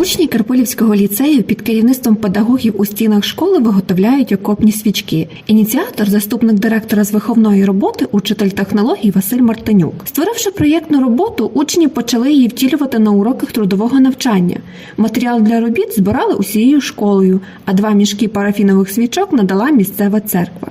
Учні Карполівського ліцею під керівництвом педагогів у стінах школи виготовляють окопні свічки. Ініціатор, заступник директора з виховної роботи, учитель технологій Василь Мартинюк. Створивши проєктну роботу, учні почали її втілювати на уроках трудового навчання. Матеріал для робіт збирали усією школою, а два мішки парафінових свічок надала місцева церква.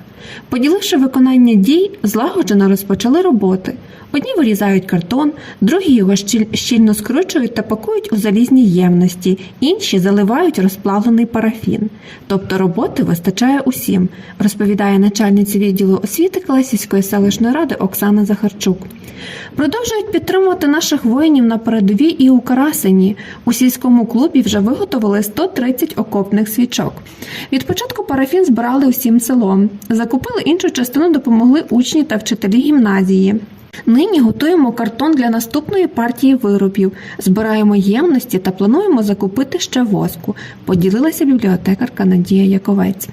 Поділивши виконання дій, злагоджено розпочали роботи. Одні вирізають картон, другі його щільно скручують та пакують у залізні ємності, інші заливають розплавлений парафін. Тобто роботи вистачає усім, розповідає начальниця відділу освіти Клесівської селищної ради Оксана Захарчук. Продовжують підтримувати наших воїнів на передовій і у Карасині. У сільському клубі вже виготовили 130 окопних свічок. Від початку парафін збирали усім селом. Закупили іншу частину, допомогли учні та вчителі гімназії. Нині готуємо картон для наступної партії виробів, збираємо ємності та плануємо закупити ще воску, поділилася бібліотекарка Надія Яковець.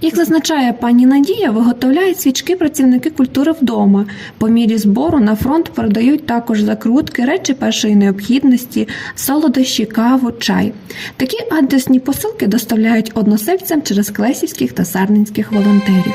Як зазначає пані Надія, виготовляють свічки працівники культури вдома. По мірі збору на фронт передають також закрутки, речі першої необхідності, солодощі, каву, чай. Такі адресні посилки доставляють односельцям через клесівських та сарненських волонтерів.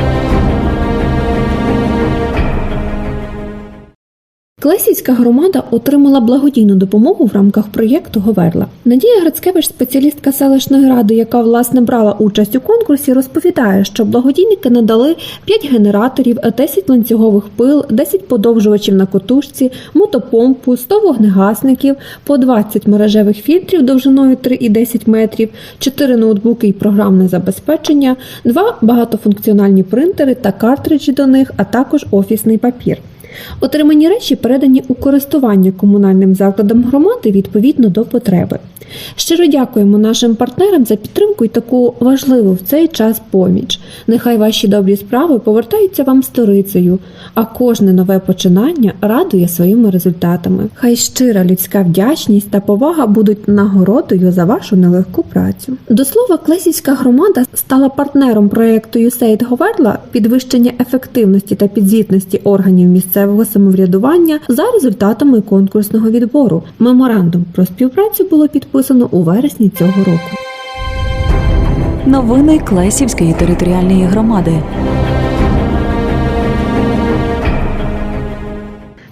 Клесівська громада отримала благодійну допомогу в рамках проєкту Говерла. Надія Грицькевич, спеціалістка селищної ради, яка власне брала участь у конкурсі, розповідає, що благодійники надали 5 генераторів, 10 ланцюгових пил, 10 подовжувачів на котушці, мотопомпу, 100 вогнегасників, по 20 мережевих фільтрів довжиною 3,10 метрів, 4 ноутбуки і програмне забезпечення, 2 багатофункціональні принтери та картриджі до них, а також офісний папір. Отримані речі передані у користування комунальним закладам громади відповідно до потреби. Щиро дякуємо нашим партнерам за підтримку і таку важливу в цей час поміч. Нехай ваші добрі справи повертаються вам сторицею, а кожне нове починання радує своїми результатами. Хай щира людська вдячність та повага будуть нагородою за вашу нелегку працю. До слова, Клесівська громада стала партнером проєкту USAID Говерла підвищення ефективності та підзвітності органів місцевого самоврядування за результатами конкурсного відбору. Меморандум про співпрацю було підписано у вересні цього року. Новини Клесівської територіальної громади.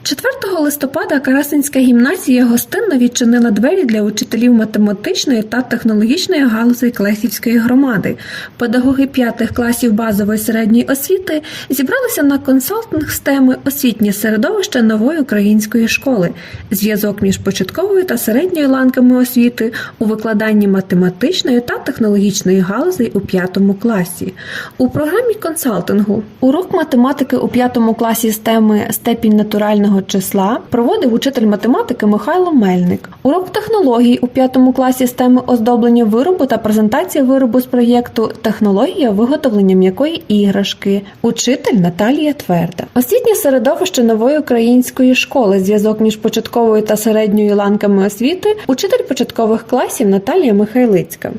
4 листопада Карасинська гімназія гостинно відчинила двері для учителів математичної та технологічної галузі Клесівської громади. Педагоги п'ятих класів базової середньої освіти зібралися на консалтинг з теми освітнє середовище нової української школи, зв'язок між початковою та середньою ланками освіти у викладанні математичної та технологічної галузей у п'ятому класі. У програмі консалтингу урок математики у п'ятому класі з теми степінь натурального числа проводив учитель математики Михайло Мельник. Урок технологій у п'ятому класі з теми оздоблення виробу та презентація виробу з проєкту Технологія виготовлення м'якої іграшки. Учитель Наталія Тверда. Освітнє середовище нової української школи. Зв'язок між початковою та середньою ланками освіти. Учитель початкових класів Наталія Михайлицька.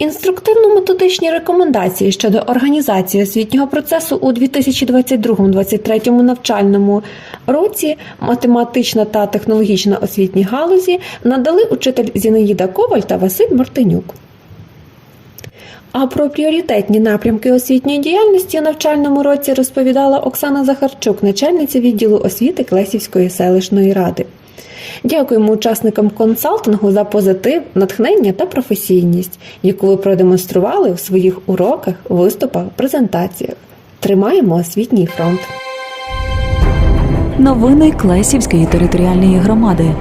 Інструктивно-методичні рекомендації щодо організації освітнього процесу у 2022-2023 навчальному році математична та технологічна освітні галузі надали учитель Зінаїда Коваль та Василь Мартинюк. А про пріоритетні напрямки освітньої діяльності у навчальному році розповідала Оксана Захарчук, начальниця відділу освіти Клесівської селищної ради. Дякуємо учасникам консалтингу за позитив, натхнення та професійність, яку ви продемонстрували в своїх уроках, виступах, презентаціях. Тримаємо освітній фронт. Новини Клесівської територіальної громади.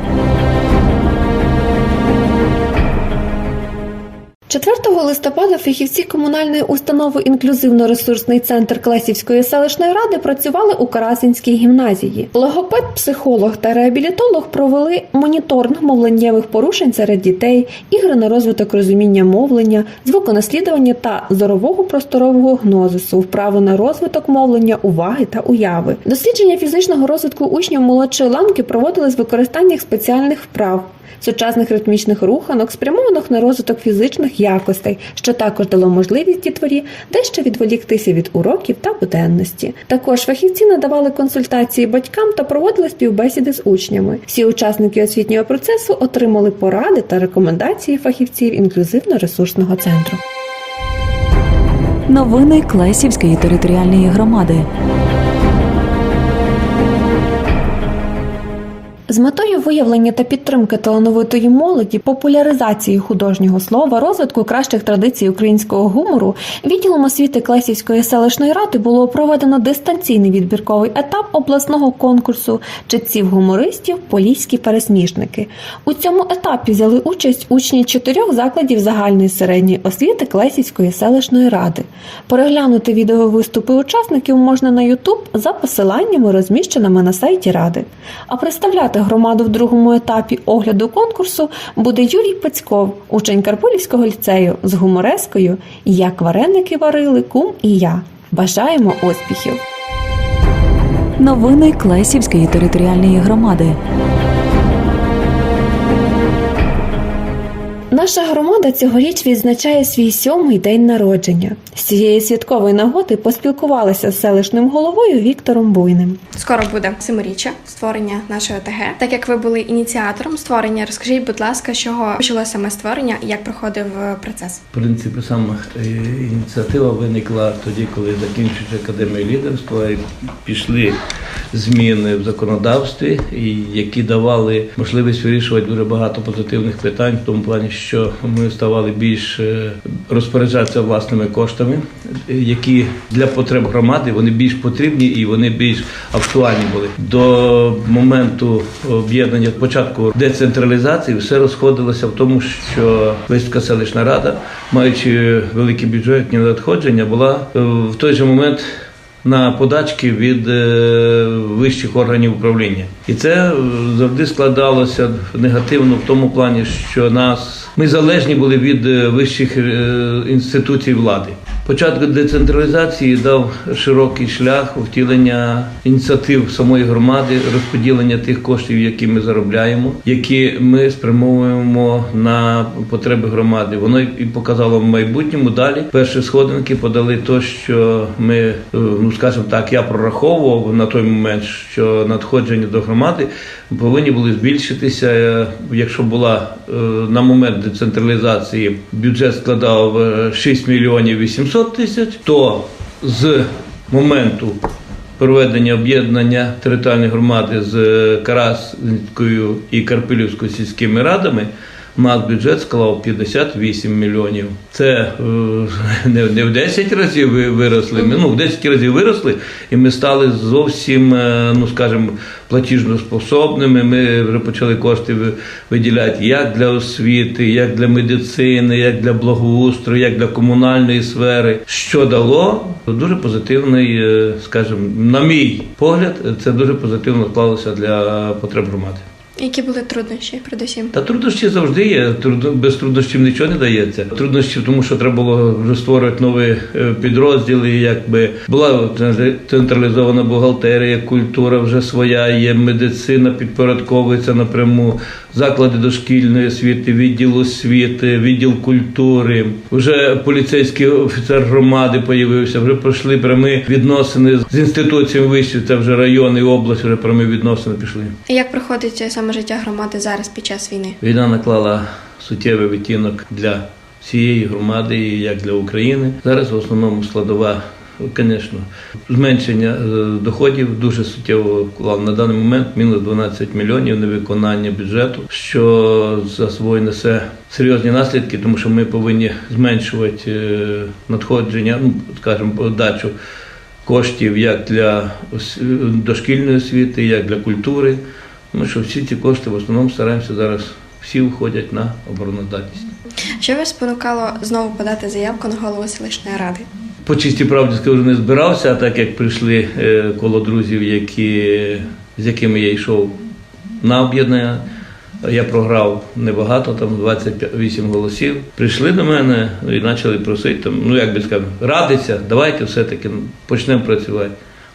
4 листопада фахівці комунальної установи інклюзивно-ресурсний центр Клесівської селищної ради працювали у Карасинській гімназії. Логопед, психолог та реабілітолог провели моніторинг мовленнєвих порушень серед дітей, ігри на розвиток розуміння мовлення, звуконаслідування та зорового просторового гнозису, вправи на розвиток мовлення, уваги та уяви. Дослідження фізичного розвитку учнів молодшої ланки проводили з використанням спеціальних вправ. Сучасних ритмічних руханок, спрямованих на розвиток фізичних якостей, що також дало можливість дітворі дещо відволіктися від уроків та буденності. Також фахівці надавали консультації батькам та проводили співбесіди з учнями. Всі учасники освітнього процесу отримали поради та рекомендації фахівців інклюзивно-ресурсного центру. Новини Клесівської територіальної громади. З метою виявлення та підтримки талановитої молоді, популяризації художнього слова, розвитку кращих традицій українського гумору, відділом освіти Клесівської селищної ради було проведено дистанційний відбірковий етап обласного конкурсу читців гумористів Поліські пересмішники. У цьому етапі взяли участь учні чотирьох закладів загальної середньої освіти Клесівської селищної ради. Переглянути відеовиступи учасників можна на YouTube за посиланнями, розміщеними на сайті ради. А представляти громаду в другому етапі огляду конкурсу буде Юрій Пецьков, учень Карполівського ліцею з гуморескою Як вареники варили, кум і я. Бажаємо успіхів! Новини Клесівської територіальної громади. Наша громада цьогоріч відзначає свій сьомий день народження. З цієї святкової нагоди поспілкувалися з селищним головою Віктором Буйним. Скоро буде семиріччя створення нашої ОТГ. Так як ви були ініціатором створення, розкажіть, будь ласка, з чого почалося саме створення і як проходив е, процес? В принципі, саме е, ініціатива виникла тоді, коли закінчуючи академію лідерства, і пішли зміни в законодавстві, які давали можливість вирішувати дуже багато позитивних питань, в тому плані, що ми ставали більш е, розпоряджатися власними коштами, які для потреб громади вони більш потрібні і вони більш актуальні були. До моменту об'єднання початку децентралізації все розходилося в тому, що Лиська селищна рада, маючи великі бюджетні надходження, була е, в той же момент. На подачки від е, вищих органів управління, і це завжди складалося негативно в тому плані, що нас ми залежні були від е, вищих е, інституцій влади. Початок децентралізації дав широкий шлях втілення ініціатив самої громади, розподілення тих коштів, які ми заробляємо, які ми спрямовуємо на потреби громади. Воно і показало в майбутньому далі. Перші сходинки подали то, що ми, е, ну скажімо так, я прораховував на той момент, що надходження до громади повинні були збільшитися. Е, Якщо була е, на момент децентралізації бюджет складав е, 6 мільйонів 800 тисяч, то з моменту проведення об'єднання територіальної громади з е, і Карпилівською сільськими радами. Нас бюджет склав 58 мільйонів. Це е, не, не в 10 разів ви- виросли. Ми, ну, в 10 разів виросли, і ми стали зовсім, е, ну скажімо, платіжноспособними. Ми вже почали кошти виділяти як для освіти, як для медицини, як для благоустрою, як для комунальної сфери. Що дало дуже позитивний, е, скажімо, на мій погляд, це дуже позитивно склалося для потреб громади. Які були труднощі, передусім? Та труднощі завжди є. Без труднощів нічого не дається. Труднощі, тому що треба було вже створювати нові е, підрозділи. Якби була централізована бухгалтерія, культура вже своя, є медицина, підпорядковується напряму, заклади дошкільної освіти, відділ освіти, відділ культури. Вже поліцейський офіцер громади появився. Вже пройшли прямі відносини з інституціями вищих. Це вже район і область. Вже прямі відносини пішли. Як проходить е, саме життя громади зараз під час війни? Війна наклала суттєвий відтінок для всієї громади як для України. Зараз в основному складова, звісно, зменшення е, доходів дуже суттєво вклав на даний момент мінус 12 мільйонів невиконання бюджету, що за собою несе серйозні наслідки, тому що ми повинні зменшувати е, надходження, ну скажімо, подачу коштів як для дошкільної освіти, як для культури. Тому що всі ці кошти в основному стараємося зараз всі входять на обороноздатність. Що вас спонукало знову подати заявку на голову селищної ради? По чистій правді скажу, не збирався, а так як прийшли е, коло друзів, які, з якими я йшов на об'єднання, я програв небагато, там 28 голосів. Прийшли до мене і почали просити, там, ну як би сказати, радиться, давайте все-таки почнемо працювати.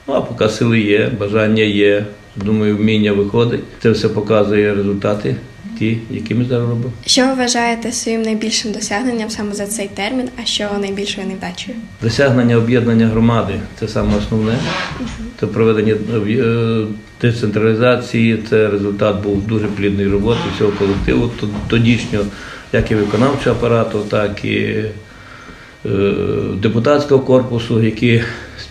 Ну а поки сили є, бажання є, думаю, вміння виходить. Це все показує результати ті, які ми зараз робимо. Що ви вважаєте своїм найбільшим досягненням саме за цей термін, а що найбільшою невдачею? Досягнення об'єднання громади це саме основне. Це проведення е, децентралізації. Це результат був дуже плідної роботи всього колективу, тодішнього, як і виконавчого апарату, так і е, депутатського корпусу, які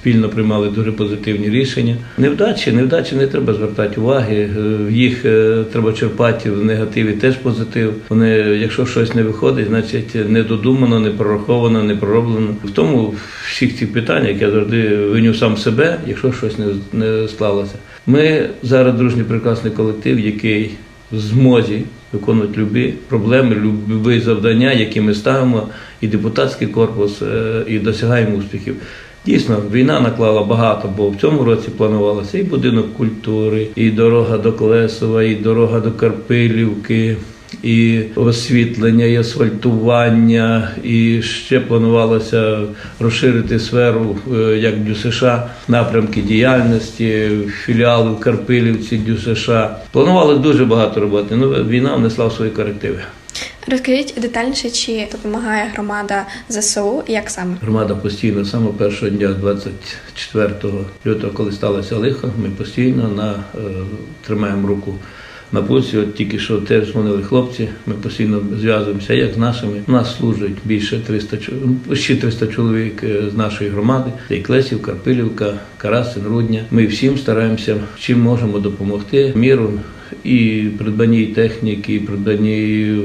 спільно приймали дуже позитивні рішення. Невдачі, невдачі не треба звертати уваги. е, Їх е, треба черпати в негативі теж позитив. Вони, якщо щось не виходить, значить не додумано, не прораховано, не пророблено. В тому всіх цих питаннях я завжди виню сам себе, якщо щось не, не склалося. Ми зараз дружній прекрасний колектив, який в змозі виконувати любі проблеми, любі завдання, які ми ставимо, і депутатський корпус, е, і досягаємо успіхів. Дійсно, війна наклала багато, бо в цьому році планувалося і будинок культури, і дорога до Колесова, і дорога до Карпилівки, і освітлення, і асфальтування, і ще планувалося розширити сферу е, як ДЮСШ, напрямки діяльності, філіали в Карпилівці, ДЮСШ. Планувалося дуже багато роботи. Ну, війна внесла свої корективи. Розкажіть детальніше, чи допомагає громада ЗСУ, як саме? Громада постійно самого першого дня, 24 лютого, коли сталося лихо, ми постійно на, е, тримаємо руку на пульсі. От тільки що теж дзвонили хлопці. Ми постійно зв'язуємося як з нашими. У нас служить більше 300, чо- ну, ще 300 чоловік е, з нашої громади. Це і Клесів, Карпилівка, Карасин, Рудня. Ми всім стараємося, чим можемо допомогти міру і придбанні техніки, і придбанні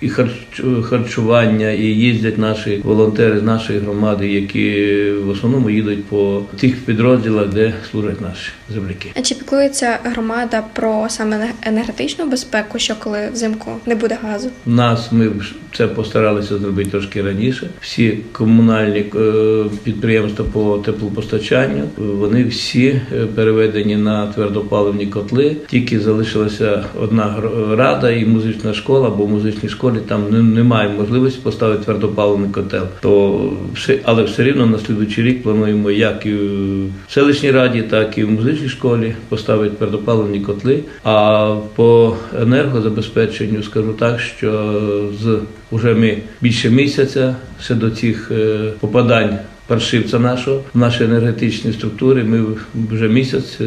і харч- харчування, і їздять наші волонтери з нашої громади, які в основному їдуть по тих підрозділах, де служать наші земляки. А чи піклується громада про саме енергетичну безпеку, що коли взимку не буде газу? Нас ми це постаралися зробити трошки раніше. Всі комунальні е, підприємства по теплопостачанню вони всі е, переведені на твердопаливні котли. Тільки залишилася одна рада і музична школа, бо в музичній школі там немає можливості поставити твердопаливний котел. То все, але все рівно на слідуючий рік плануємо як і в селищній раді, так і в музичній школі поставити твердопаливні котли. А по енергозабезпеченню скажу так, що з уже ми більше місяця ще до цих е, попадань. Паршивця нашого в наші енергетичні структури ми вже місяць е,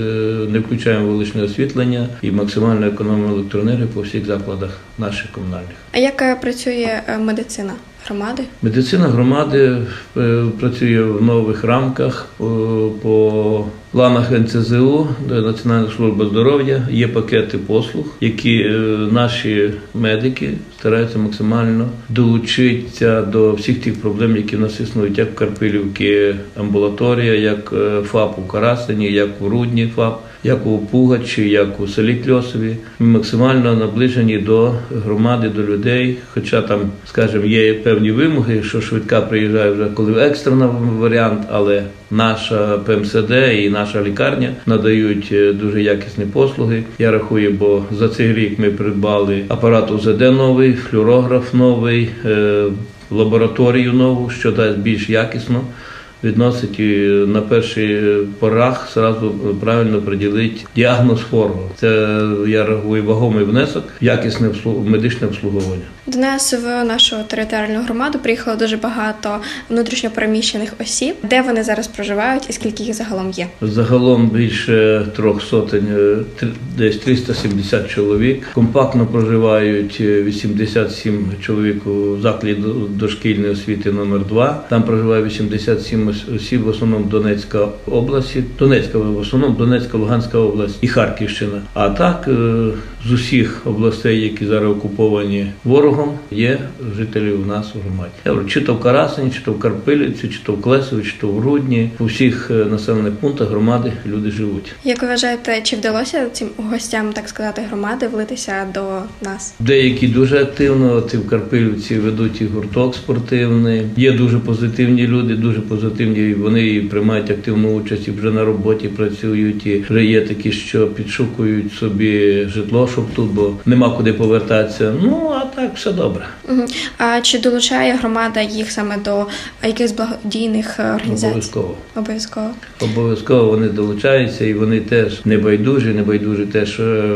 не включаємо вуличне освітлення і максимально економимо електроенергію по всіх закладах наших комунальних. А як е, працює е, медицина громади? Медицина громади е, працює в нових рамках е, по планах НЦЗУ, де Національна служба здоров'я. Є пакети послуг, які е, наші медики стараються максимально долучитися до всіх тих проблем, які в нас існують, як в Карпилівці амбулаторія, як ФАП у Карасині, як у Рудні ФАП. Як у Пугачі, як у селі Кльосові, ми максимально наближені до громади, до людей. Хоча там, скажімо, є певні вимоги, що швидка приїжджає вже коли екстрена варіант, але наша ПМСД і наша лікарня надають е, дуже якісні послуги. Я рахую, бо за цей рік ми придбали апарат УЗД новий, флюорограф новий, е, лабораторію нову, що дасть більш якісно відносить на перший порах зразу правильно приділити діагноз хворого. Це я рахую вагомий внесок, в якісне медичне обслуговування. До нас в нашу територіальну громаду приїхало дуже багато внутрішньопереміщених осіб. Де вони зараз проживають і скільки їх загалом є? Загалом більше трьох сотень, е, десь 370 чоловік. Компактно проживають е, 87 чоловік у закладі дошкільної освіти номер 2 Там проживає 87 ос- осіб, в основному Донецька області, Донецька в основному Донецька, Луганська область і Харківщина. А так е, з усіх областей, які зараз окуповані ворогом, є жителі у нас у громаді. Я говорю, чи то в Карасині, чи то в Карпилівці, чи то в Клесові, чи то в Рудні. У всіх е, населених пунктах громади люди живуть. Як ви вважаєте, чи вдалося цим гостям, так сказати, громади влитися до нас? Деякі дуже активно, от і в Карпилівці ведуть і гурток спортивний. Є дуже позитивні люди, дуже позитивні. І Вони приймають активну участь і вже на роботі працюють. І вже є такі, що підшукують собі житло, щоб тут, бо нема куди повертатися. Ну а так все добре. А чи долучає громада їх саме до якихось благодійних е, організацій? Обов'язково. Обов'язково. Обов'язково вони долучаються і вони теж не байдужі, не байдужі теж е,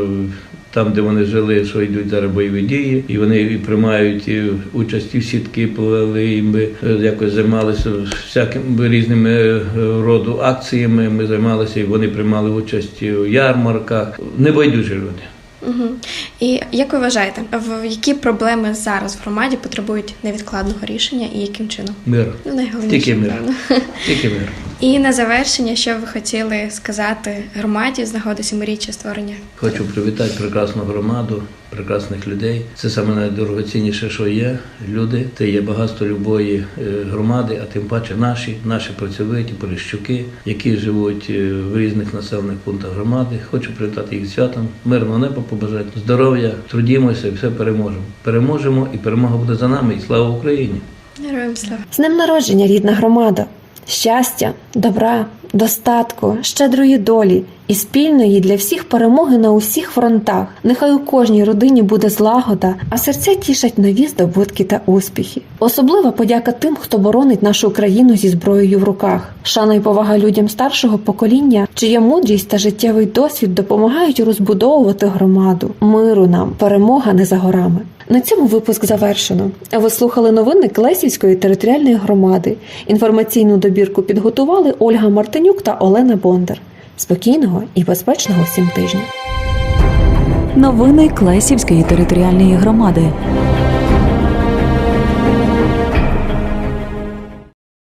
там, де вони жили, що йдуть зараз бойові дії, і вони і приймають і участь і в сітки плели, і ми е, якось займалися всякими різними е, роду акціями. Ми займалися, і вони приймали участь у ярмарках. Небайдужі люди. Угу. І як ви вважаєте, в які проблеми зараз в громаді потребують невідкладного рішення і яким чином? Мир. Ну, найголовніше, Тільки мир. Тільки мир. І на завершення, що ви хотіли сказати громаді з нагоди сімиріччя створення? Хочу привітати прекрасну громаду, прекрасних людей. Це саме найдорогоцінніше, що є. Люди це є багатство любої е, громади, а тим паче наші, наші працьовиті, поліщуки, які живуть е, в різних населених пунктах громади. Хочу привітати їх святом, мирного неба побажати, здоров'я, трудімося і все переможемо. Переможемо і перемога буде за нами. І слава Україні! Героям слава! З днем народження, рідна громада! Щастя, добра, достатку, щедрої долі і спільної для всіх перемоги на усіх фронтах. Нехай у кожній родині буде злагода, а серця тішать нові здобутки та успіхи. Особлива подяка тим, хто боронить нашу країну зі зброєю в руках. Шана й повага людям старшого покоління, чия мудрість та життєвий досвід допомагають розбудовувати громаду. Миру нам, перемога не за горами. На цьому випуск завершено. Ви слухали новини Клесівської територіальної громади. Інформаційну добірку підготували Ольга Мартинюк та Олена Бондар. Спокійного і безпечного всім тижня. Новини Клесівської територіальної громади.